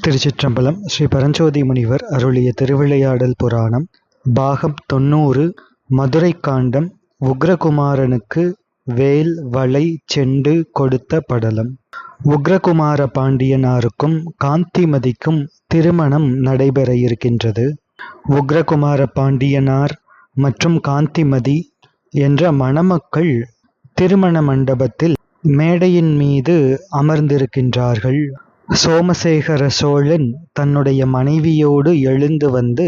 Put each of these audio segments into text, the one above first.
திருச்சிற்றம்பலம் ஸ்ரீ பரஞ்சோதி முனிவர் அருளிய திருவிளையாடல் புராணம் பாகம் தொண்ணூறு மதுரை காண்டம் உக்ரகுமாரனுக்கு வேல் வளை செண்டு கொடுத்த படலம். உக்ரகுமார பாண்டியனாருக்கும் காந்திமதிக்கும் திருமணம் நடைபெற இருக்கின்றது. உக்ரகுமார பாண்டியனார் மற்றும் காந்திமதி என்ற மணமக்கள் திருமண மண்டபத்தில் மேடையின் மீது அமர்ந்திருக்கின்றார்கள். சோமசேகர சோழன் தன்னுடைய மனைவியோடு எழுந்து வந்து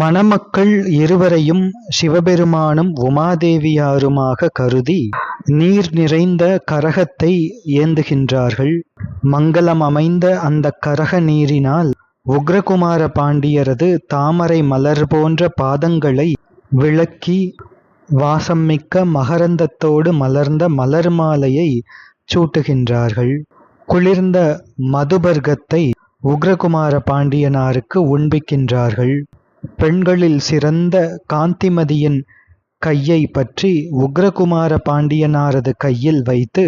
மணமக்கள் இருவரையும் சிவபெருமானும் உமாதேவியாருமாக கருதி நீர் நிறைந்த கரகத்தை ஏந்துகின்றார்கள். மங்களம் அமைந்த அந்த கரக நீரினால் உக்ரகுமார பாண்டியரது தாமரை மலர் போன்ற பாதங்களை விளக்கி வாசம்மிக்க மகரந்தத்தோடு மலர்ந்த மலர் மாலையை சூட்டுகின்றார்கள். குளிர்ந்த மதுபர்க்கத்தை உக்ரகுமார பாண்டியனாருக்கு உண்பிக்கின்றார்கள். பெண்களில் சிறந்த காந்திமதியின் கையை பற்றி உக்ரகுமார பாண்டியனாரது கையில் வைத்து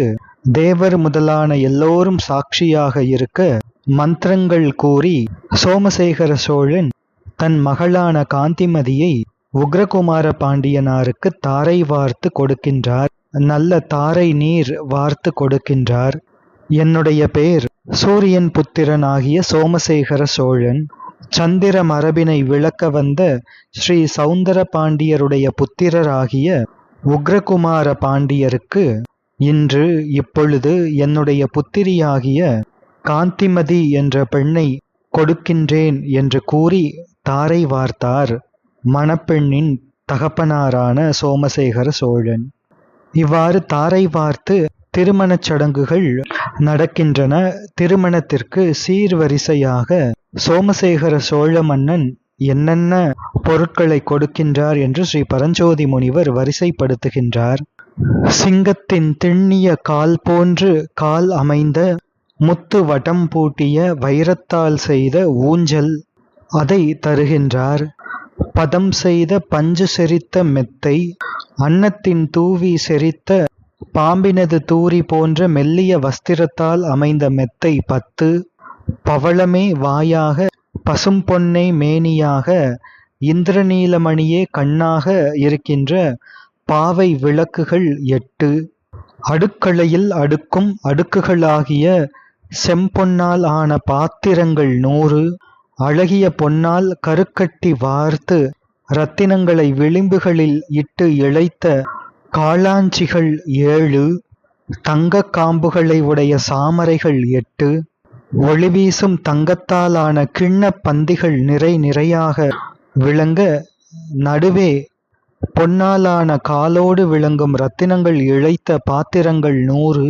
தேவர் முதலான எல்லோரும் சாட்சியாக இருக்க மந்திரங்கள் கூறி சோமசேகர சோழன் தன் மகளான காந்திமதியை உக்ரகுமார பாண்டியனாருக்கு தாரை வார்த்து கொடுக்கின்றார். நல்ல தாரை நீர் வார்த்து கொடுக்கின்றார். என்னுடைய பெயர் சூரியன் புத்திரனாகிய சோமசேகர சோழன். சந்திர மரபினை விளக்க வந்த ஸ்ரீ சௌந்தர பாண்டியருடைய புத்திரராகிய உக்ரகுமார பாண்டியருக்கு இன்று இப்பொழுது என்னுடைய புத்திரியாகிய காந்திமதி என்ற பெண்ணை கொடுக்கின்றேன் என்று கூறி தாரை வார்த்தார் மணப்பெண்ணின் தகப்பனாரான சோமசேகர சோழன். இவ்வாறு தாரை வார்த்து திருமணச் சடங்குகள் நடக்கின்றன. திருமணத்திற்கு சீர்வரிசையாக சோமசேகர சோழ மன்னன் என்னென்ன பொருட்களை கொடுக்கின்றார் என்று ஸ்ரீ பரஞ்சோதி முனிவர் வரிசைப்படுத்துகின்றார். சிங்கத்தின் திண்ணிய கால் போன்று கால் அமைந்த முத்து வடம் பூட்டிய வைரத்தால் செய்த ஊஞ்சல் அதை தருகின்றார். பதம் செய்த பஞ்சு செரித்த மெத்தை அன்னத்தின் தூவி செரித்த பாம்பினது தூரி போன்ற மெல்லிய வஸ்திரத்தால் அமைந்த மெத்தை பத்து பவளமே வாயாக பசும்பொன்னை மேனியாக இந்திரநீலமணியே கண்ணாக இருக்கின்ற பாவை விளக்குகள் எட்டு. அடுக்களையில் அடுக்கும் அடுக்குகளாகிய செம்பொன்னால் ஆன பாத்திரங்கள் நூறு. அழகிய பொன்னால் கருக்கட்டி வார்த்து இரத்தினங்களை விளிம்புகளில் இட்டு இழைத்த காளாஞ்சிகள் ஏழு தங்க காம்புகளை உடைய சாமரைகள் எட்டு ஒளிவீசும் தங்கத்தாலான கிண்ண பந்திகள் நிறை நிறையாக விளங்க நடுவே பொன்னாலான காலோடு விளங்கும் ரத்தினங்கள் இழைத்த பாத்திரங்கள் நூறு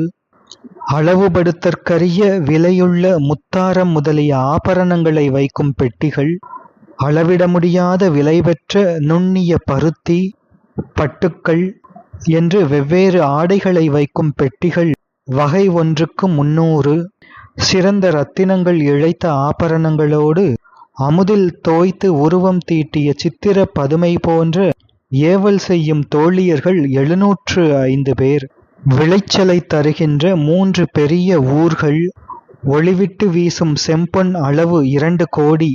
அளவுபடுத்தற்கரிய விலையுள்ள முத்தாரம் முதலிய ஆபரணங்களை வைக்கும் பெட்டிகள் அளவிட முடியாத விலை பெற்ற நுண்ணிய பருத்தி பட்டுக்கள் என்று வெவ்வேறு ஆடைகளை வைக்கும் பெட்டிகள் வகை ஒன்றுக்கு முன்னூறு. சிறந்த ரத்தினங்கள் இழைத்த ஆபரணங்களோடு அமுதில் தோய்த்து உருவம் தீட்டிய சித்திர பதுமை போன்ற ஏவல் செய்யும் தோழியர்கள் எழுநூற்று ஐந்து பேர். விளைச்சலை தருகின்ற மூன்று பெரிய ஊர்கள் ஒளிவிட்டு வீசும் செம்பொன் அளவு இரண்டு கோடி.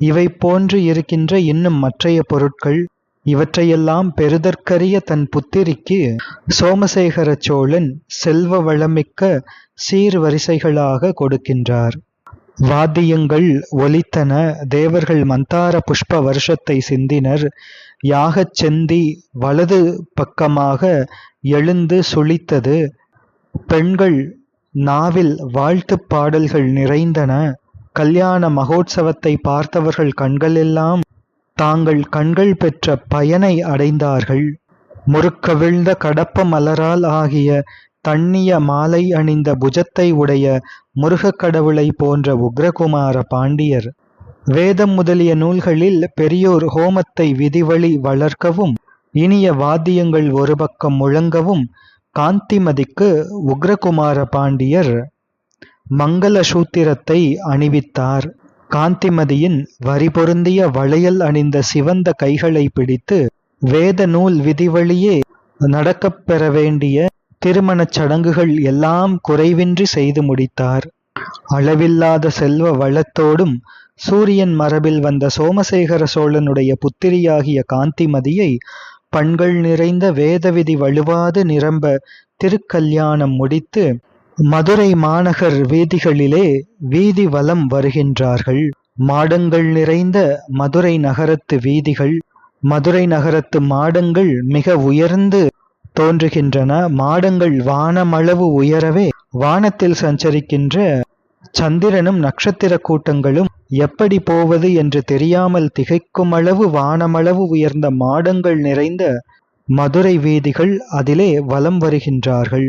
இவை போன்று இருக்கின்ற இன்னும் மற்றைய பொருட்கள். இவற்றையெல்லாம் பெறுதற்கரிய தன் புத்திரிக்கு சோமசேகர சோழன் செல்வ வளமிக்க சீர்வரிசைகளாக கொடுக்கின்றார். வாத்தியங்கள் ஒலித்தன. தேவர்கள் மந்தார புஷ்ப வருஷத்தை சிந்தினர். யாகச் செந்தி வலது பக்கமாக எழுந்து சுழித்தது. பெண்கள் நாவில் வாழ்த்துப் பாடல்கள் நிறைந்தன. கல்யாண மகோத்சவத்தை பார்த்தவர்கள் கண்களெல்லாம் தாங்கள் கண்கள் பெற்ற பயனை அடைந்தார்கள். முறுக்கவிழ்ந்த கடப்ப மலரால் ஆகிய தண்ணிய மாலை அணிந்த புஜத்தை உடைய முருகக் கடவுளை போன்ற உக்ரகுமார பாண்டியர். வேதம் முதலிய நூல்களில் பெரியோர் ஹோமத்தை விதிவழி வளர்க்கவும் இனிய வாத்தியங்கள் ஒரு பக்கம் முழங்கவும் காந்திமதிக்கு உக்ரகுமார பாண்டியர் மங்கள சூத்திரத்தை அணிவித்தார். காந்திமதியின் வரிபொருந்திய வளையல் அணிந்த சிவந்த கைகளை பிடித்து வேத நூல் விதிவழியே நடக்கப் பெற வேண்டிய திருமணச் சடங்குகள் எல்லாம் குறைவின்றி செய்து முடித்தார். அளவில்லாத செல்வ வளத்தோடும் சூரியன் மரபில் வந்த சோமசேகர சோழனுடைய புத்திரியாகிய காந்திமதியை பண்கள் நிறைந்த வேதவிதி வழுவாது நிரம்ப திருக்கல்யாணம் முடித்து மதுரை மாநகர் வீதிகளிலே வீதி வலம் வருகின்றார்கள். மாடங்கள் நிறைந்த மதுரை நகரத்து வீதிகள் மதுரை நகரத்து மாடங்கள் மிக உயர்ந்து தோன்றுகின்றன. மாடங்கள் வானமளவு உயரவே வானத்தில் சஞ்சரிக்கின்ற சந்திரனும் நட்சத்திர கூட்டங்களும் எப்படி போவது என்று தெரியாமல் திகைக்கும் அளவு வானமளவு உயர்ந்த மாடங்கள் நிறைந்த மதுரை வீதிகள் அதிலே வலம் வருகின்றார்கள்.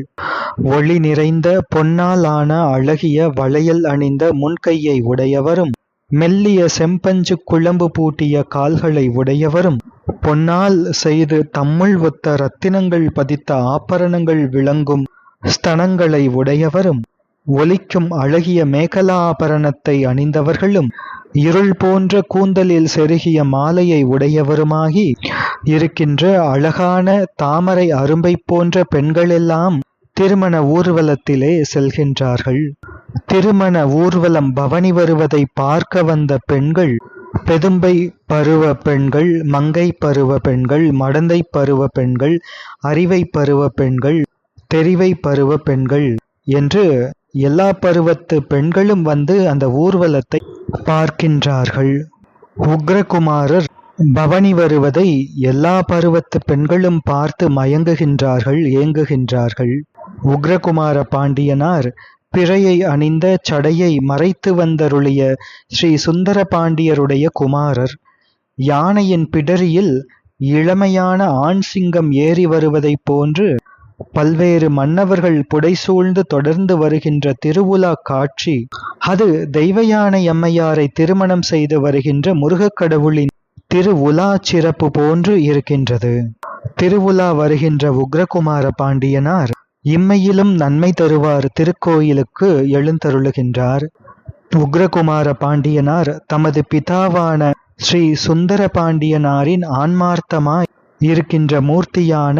ஒளி நிறைந்த பொன்னாலான அழகிய வளையல் அணிந்த முன்கையை உடையவரும் மெல்லிய செம்பஞ்சு குழம்பு பூட்டிய கால்களை உடையவரும் பொன்னால் செய்து தம்முள் ஒத்த ரத்தினங்கள் பதித்த ஆபரணங்கள் விளங்கும் ஸ்தனங்களை உடையவரும் ஒலிக்கும் அழகிய மேகலாபரணத்தை அணிந்தவர்களும் இருள் போன்ற கூந்தலில் செருகிய மாலையை உடையவருமாகி இருக்கின்ற அழகான தாமரை அரும்பை போன்ற பெண்களெல்லாம் திருமண ஊர்வலத்திலே செல்கின்றார்கள். திருமண ஊர்வலம் பவனி வருவதை பார்க்க வந்த பெண்கள் பெதும்பை பருவ பெண்கள் மங்கை பருவ பெண்கள் மடந்தை பருவ பெண்கள் அறிவை பருவ பெண்கள் தெரிவை பருவ பெண்கள் என்று எல்லா பருவத்து பெண்களும் வந்து அந்த ஊர்வலத்தை பார்க்கின்றார்கள். உக்ரகுமாரர் பவனி வருவதை எல்லா பருவத்து பெண்களும் பார்த்து மயங்குகின்றார்கள் ஏங்குகின்றார்கள். உக்ரகுமார பாண்டியனார் பிறையை அணிந்த சடையை மறைத்து வந்தருளிய ஸ்ரீ சுந்தர பாண்டியருடைய குமாரர் யானையின் பிடரியில் இளமையான ஆண் சிங்கம் ஏறி வருவதைப் போன்று பல்வேறு மன்னவர்கள் புடைசூழ்ந்து தொடர்ந்து வருகின்ற திருவுலா காட்சி அது தெய்வயானை அம்மையாரை திருமணம் செய்து வருகின்ற முருகக் கடவுளின் திருவுலா சிறப்பு போன்று இருக்கின்றது. திருவுலா வருகின்ற உக்ரகுமார பாண்டியனார் இம்மையிலும் நன்மை தருவார் திருக்கோயிலுக்கு எழுந்தருளுகின்றார். உக்ரகுமார பாண்டியனார் தமது பிதாவான ஸ்ரீ சுந்தர பாண்டியனாரின் ஆன்மார்த்தமாய் இருக்கின்ற மூர்த்தியான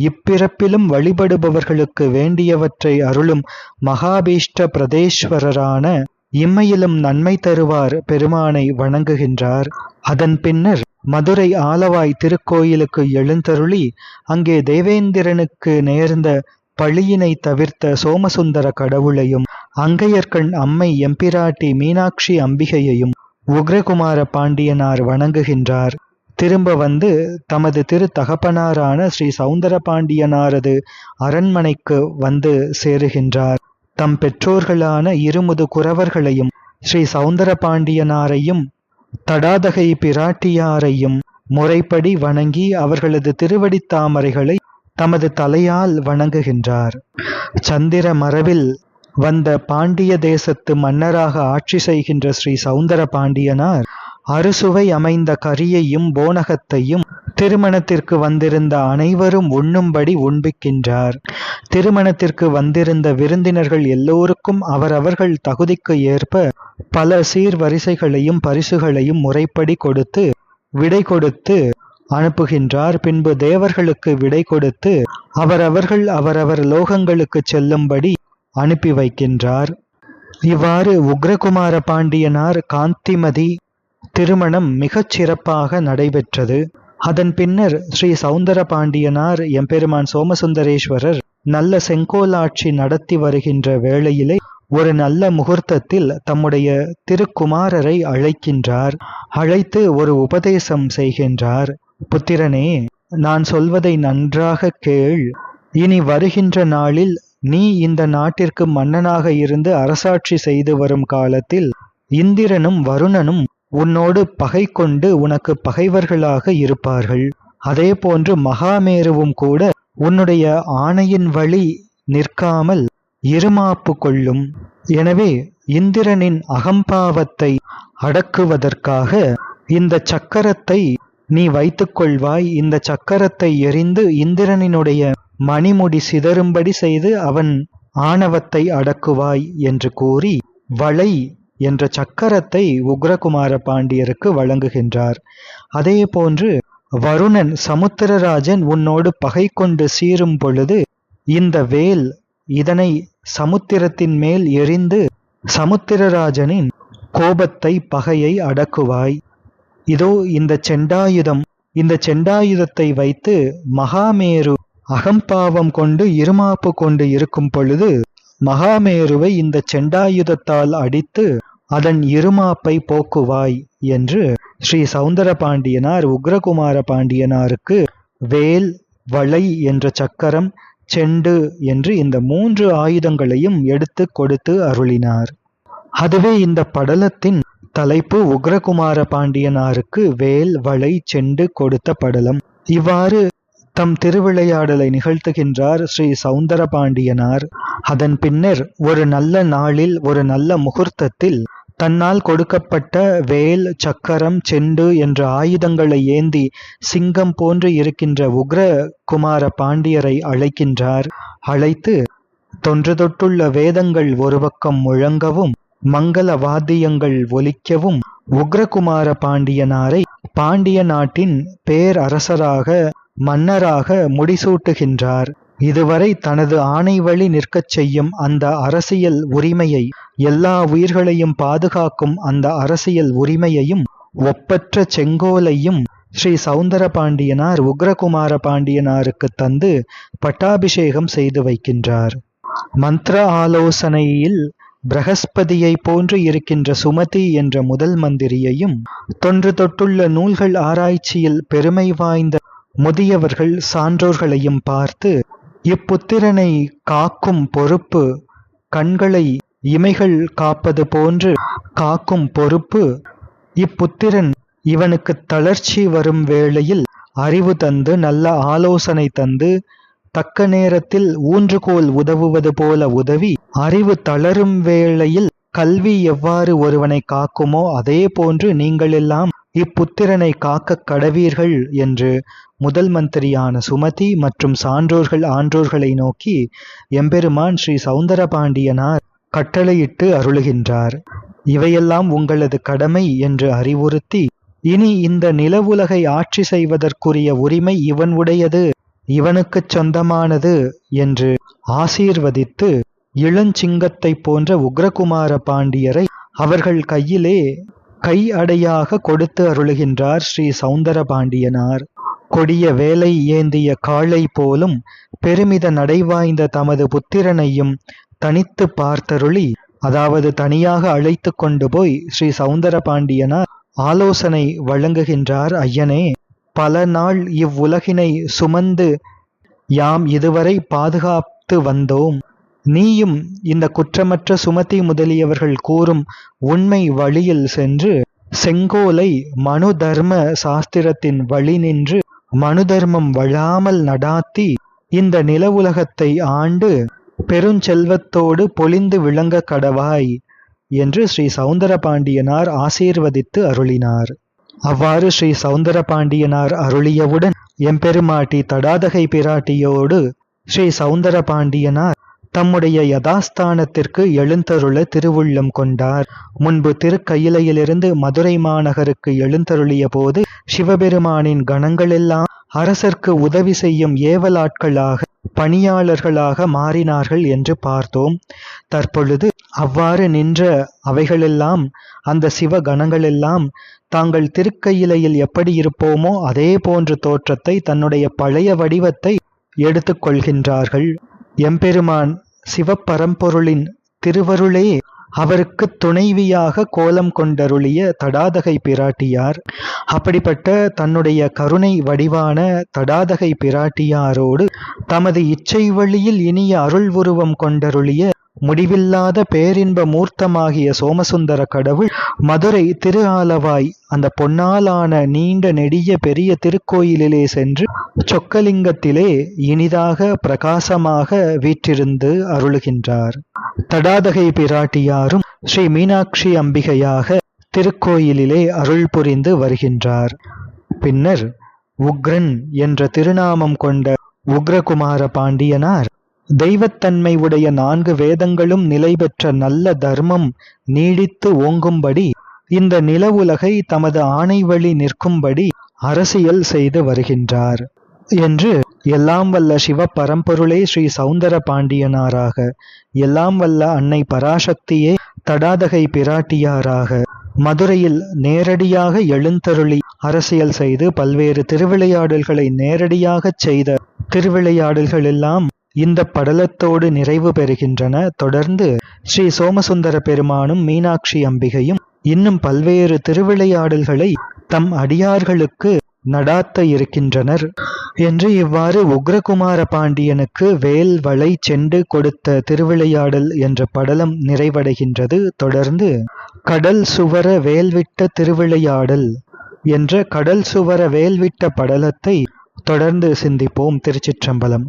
இப்பிறப்பிலும் வழிபடுபவர்களுக்கு வேண்டியவற்றை அருளும் மகாபீஷ்ட பிரதேஸ்வரரான இம்மையிலும் நன்மை தருவார் பெருமானை வணங்குகின்றார். அதன் பின்னர் மதுரை ஆலவாய் திருக்கோயிலுக்கு எழுந்தருளி அங்கே தேவேந்திரனுக்கு நேர்ந்த பழியினை தவிர்த்த சோமசுந்தர கடவுளையும் அங்கையர்கண் அம்மை எம்பிராட்டி மீனாட்சி அம்பிகையையும் உக்ரகுமார பாண்டியனார் வணங்குகின்றார். திரும்ப வந்து தமது திரு தகப்பனாரான ஸ்ரீ சவுந்தர பாண்டியனாரது அரண்மனைக்கு வந்து சேருகின்றார். தம் பெற்றோர்களான இருமுது குறவர்களையும் ஸ்ரீ சவுந்தர பாண்டியனாரையும் தடாதகை பிராட்டியாரையும் முறைப்படி வணங்கி அவர்களது திருவடித் தாமரைகளை தமது தலையால் வணங்குகின்றார். சந்திர மரபில் வந்த பாண்டிய தேசத்து மன்னராக ஆட்சி செய்கின்ற ஸ்ரீ சவுந்தர பாண்டியனார் அறுசுவை அமைந்த கரியையும் போனகத்தையும் திருமணத்திற்கு வந்திருந்த அனைவரும் உண்ணும்படி உண்பிக்கின்றார். திருமணத்திற்கு வந்திருந்த விருந்தினர்கள் எல்லோருக்கும் அவரவர்கள் தகுதிக்கு ஏற்ப பல சீர்வரிசைகளையும் பரிசுகளையும் முறைப்படி கொடுத்து விடை கொடுத்து அனுப்புகின்றார். பின்பு தேவர்களுக்கு விடை கொடுத்து அவரவர்கள் அவரவர் லோகங்களுக்கு செல்லும்படி அனுப்பி வைக்கின்றார். இவ்வாறு உக்ரகுமார பாண்டியனார் காந்திமதி திருமணம் மிகச் சிறப்பாக நடைபெற்றது. அதன் பின்னர் ஸ்ரீ சவுந்தர பாண்டியனார் எம்பெருமான் சோமசுந்தரேஸ்வரர் நல்ல செங்கோலாட்சி நடத்தி வருகின்ற வேளையிலே ஒரு நல்ல முகூர்த்தத்தில் தம்முடைய திருக்குமாரரை அழைக்கின்றார். அழைத்து ஒரு உபதேசம் செய்கின்றார். புத்திரனே நான் சொல்வதை நன்றாக கேள். இனி வருகின்ற நாளில் நீ இந்த நாட்டிற்கு மன்னனாக இருந்து அரசாட்சி செய்து வரும் காலத்தில் இந்திரனும் வருணனும் உன்னோடு பகை கொண்டு உனக்கு பகைவர்களாக இருப்பார்கள். அதே போன்று மகாமேருவும் கூட உன்னுடைய ஆணையின் வழி நிற்காமல் இருமாப்பு கொள்ளும். எனவே இந்திரனின் அகம்பாவத்தை அடக்குவதற்காக இந்த சக்கரத்தை நீ வைத்துக்கொள்வாய் இந்த சக்கரத்தை எரிந்து இந்திரனினுடைய மணிமுடி சிதறும்படி செய்து அவன் ஆணவத்தை அடக்குவாய் என்று கூறி வளை என்ற சக்கரத்தை உக்ரகுமார பாண்டியருக்கு வழங்குகின்றார். அதே போன்று வருணன் சமுத்திரராஜன் உன்னோடு பகை கொண்டு சீரும் பொழுது இந்த வேல் இதனை சமுத்திரத்தின் மேல் எரிந்து சமுத்திரராஜனின் கோபத்தை பகையை அடக்குவாய். இதோ இந்த செண்டாயுதம். இந்த செண்டாயுதத்தை வைத்து மகாமேரு அகம்பாவம் கொண்டு இருமாப்பு கொண்டு இருக்கும் பொழுது மகாமேருவை இந்த செண்டாயுதத்தால் அடித்து அதன் இருமாப்பை போக்குவாய் என்று ஸ்ரீ சவுந்தர பாண்டியனார் உக்ரகுமார பாண்டியனாருக்கு வேல் வளை என்ற சக்கரம் செண்டு என்று இந்த மூன்று ஆயுதங்களையும் எடுத்து கொடுத்து அருளினார். அதுவே இந்த படலத்தின் தலைப்பு உக்ரகுமார பாண்டியனாருக்கு வேல் வளை செண்டு கொடுத்த படலம். இவ்வாறு தம் திருவிளையாடலை நிகழ்த்துகின்றார் ஸ்ரீ சவுந்தர பாண்டியனார் அதன் பின்னர் ஒரு நல்ல நாளில் ஒரு நல்ல முகூர்த்தத்தில் தன்னால் கொடுக்கப்பட்ட வேல் சக்கரம் செண்டு என்ற ஆயுதங்களை ஏந்தி சிங்கம் போன்று இருக்கின்ற உக்ர குமார பாண்டியரை அழைக்கின்றார். அழைத்து தொன்று தொட்டுள்ள வேதங்கள் ஒரு பக்கம் முழங்கவும் மங்கள வாத்தியங்கள் ஒலிக்கவும் உக்ரகுமார பாண்டியனாரை பாண்டிய நாட்டின் பேரரசராக மன்னராக முடிசூட்டுகின்றார். இதுவரை தனது ஆணை வழி நிற்கச் செய்யும் அந்த அரசியல் உரிமையை எல்லா உயிர்களையும் பாதுகாக்கும் அந்த அரசியல் உரிமையையும் ஒப்பற்ற செங்கோலையும் ஸ்ரீ சவுந்தர பாண்டியனார் உக்ரகுமார பாண்டியனாருக்கு தந்து பட்டாபிஷேகம் செய்து வைக்கின்றார். மந்திர ஆலோசனையில் பிரகஸ்பதியை போன்று இருக்கின்ற சுமதி என்ற முதல் மந்திரியையும் தொன்று தொட்டுள்ள நூல்கள் ஆராய்ச்சியில் பெருமை வாய்ந்த முதியவர்கள் சான்றோர்களையும் பார்த்து இப்புத்திரனை காக்கும் பொறுப்பு கண்களை இமைகள் காப்பது போன்று காக்கும் பொறுப்பு இப்புத்திரன் இவனுக்கு தளர்ச்சி வரும் வேளையில் அறிவு தந்து நல்ல ஆலோசனை தந்து தக்க நேரத்தில் ஊன்றுகோல் உதவுவது போல உதவி அறிவு தளரும் வேளையில் கல்வி எவ்வாறு ஒருவனை காக்குமோ அதே போன்று நீங்களெல்லாம் இப்புத்திரனை காக்க கடவீர்கள் என்று முதல் மந்திரியான சுமதி மற்றும் சான்றோர்கள் ஆன்றோர்களை நோக்கி எம்பெருமான் ஸ்ரீ சௌந்தரபாண்டியனார் கட்டளையிட்டு அருளுகின்றார். இவையெல்லாம் உங்களது கடமை என்று அறிவுறுத்தி இனி இந்த நிலவுலகை ஆட்சி செய்வதற்குரிய உரிமை இவன் உடையது இவனுக்குச் சொந்தமானது என்று ஆசீர்வதித்து இளஞ்சிங்கத்தைப் போன்ற உக்ரகுமார பாண்டியரை அவர்கள் கையிலே கை அடையாக கொடுத்து அருளுகின்றார் ஸ்ரீ சௌந்தர பாண்டியனார். கொடிய வேலை ஏந்திய காளை போலும் பெருமித நடைவாய்ந்த தமது புத்திரனையும் தனித்து பார்த்தருளி அதாவது தனியாக அழைத்து கொண்டு போய் ஸ்ரீ சவுந்தர பாண்டியனார் ஆலோசனை வழங்குகின்றார் ஐயனே. பல நாள் இவ்வுலகினை சுமந்து யாம் இதுவரை பாதுகாத்து வந்தோம். நீயும் இந்த குற்றமற்ற சுமதி முதலியவர்கள் கூறும் உண்மை வழியில் சென்று செங்கோலை மனு தர்ம சாஸ்திரத்தின் வழி நின்று மனு தர்மம் வழாமல் நடாத்தி இந்த நில உலகத்தை ஆண்டு பெருஞ்செல்வத்தோடு பொலிந்து விளங்க கடவாய் என்று ஸ்ரீ சௌந்தர பாண்டியனார் ஆசீர்வதித்து அருளினார். அவ்வாறு ஸ்ரீ சௌந்தர பாண்டியனார் அருளியவுடன் எம்பெருமாட்டி தடாதகை பிராட்டியோடு ஸ்ரீ சௌந்தர பாண்டியனார் தம்முடைய யதாஸ்தானத்திற்கு எழுந்தருள திருவுள்ளம் கொண்டார். முன்பு திருக்கயிலையிலிருந்து மதுரை மாநகருக்கு எழுந்தருளிய போது சிவபெருமானின் கணங்களெல்லாம் அரசர்க்கு உதவி செய்யும் ஏவலாட்களாக பணியாளர்களாக மாறினார்கள் என்று பார்த்தோம். தற்பொழுது அவ்வாறு நின்ற அவைகளெல்லாம் அந்த சிவ கணங்களெல்லாம் தாங்கள் திருக்கையிலையில் எப்படி இருப்போமோ அதே போன்ற தோற்றத்தை தன்னுடைய பழைய வடிவத்தை எடுத்துக்கொள்கின்றார்கள் எம்பெருமான் சிவப்பரம்பொருளின் திருவருளே அவருக்கு துணைவியாக கோலம் கொண்டருளிய தடாதகை பிராட்டியார் அப்படிப்பட்ட தன்னுடைய கருணை வடிவான தடாதகை பிராட்டியாரோடு தமது இச்சை வழியில் இனிய அருள் உருவம் கொண்டருளிய முடிவில்லாத பேரின்ப மூர்த்தமாகிய சோமசுந்தர கடவுள் மதுரை திரு ஆலவாய் அந்த பொன்னாலான நீண்ட நெடிய பெரிய திருக்கோயிலிலே சென்று சொக்கலிங்கத்திலே இனிதாக பிரகாசமாக வீற்றிருந்து அருளுகின்றார். தடாதகை பிராட்டியாரும் ஸ்ரீ மீனாட்சி அம்பிகையாக திருக்கோயிலிலே அருள் புரிந்து வருகின்றார். பின்னர் உக்ரன் என்ற திருநாமம் கொண்ட உக்ரகுமார பாண்டியனார் தெய்வத்தன்மை உடைய நான்கு வேதங்களும் நிலை பெற்ற நல்ல தர்மம் நீடித்து ஓங்கும்படி இந்த நில உலகை தமது ஆணை வழி நிற்கும்படி அரசியல் செய்து வருகின்றார் என்று எல்லாம் வல்ல சிவ பரம்பொருளே ஸ்ரீ சௌந்தர பாண்டியனாராக எல்லாம் வல்ல அன்னை பராசக்தியே தடாதகை பிராட்டியாராக மதுரையில் நேரடியாக எழுந்தருளி அரசியல் செய்து பல்வேறு திருவிளையாடல்களை நேரடியாகச் செய்த திருவிளையாடல்கள் எல்லாம் இந்த படலத்தோடு நிறைவு பெறுகின்றன. தொடர்ந்து ஸ்ரீ சோமசுந்தர பெருமானும் மீனாட்சி அம்பிகையும் இன்னும் பல்வேறு திருவிளையாடல்களை தம் அடியார்களுக்கு நடாத்த இருக்கின்றனர். என்று இவ்வாறு உக்ரகுமார பாண்டியனுக்கு வேல் வளை செண்டு கொடுத்த திருவிளையாடல் என்ற படலம் நிறைவடைகின்றது. தொடர்ந்து கடல் சுவர வேல்விட்ட திருவிளையாடல் என்ற கடல் சுவர வேல்விட்ட படலத்தை தொடர்ந்து சிந்திப்போம். திருச்சிற்றம்பலம்.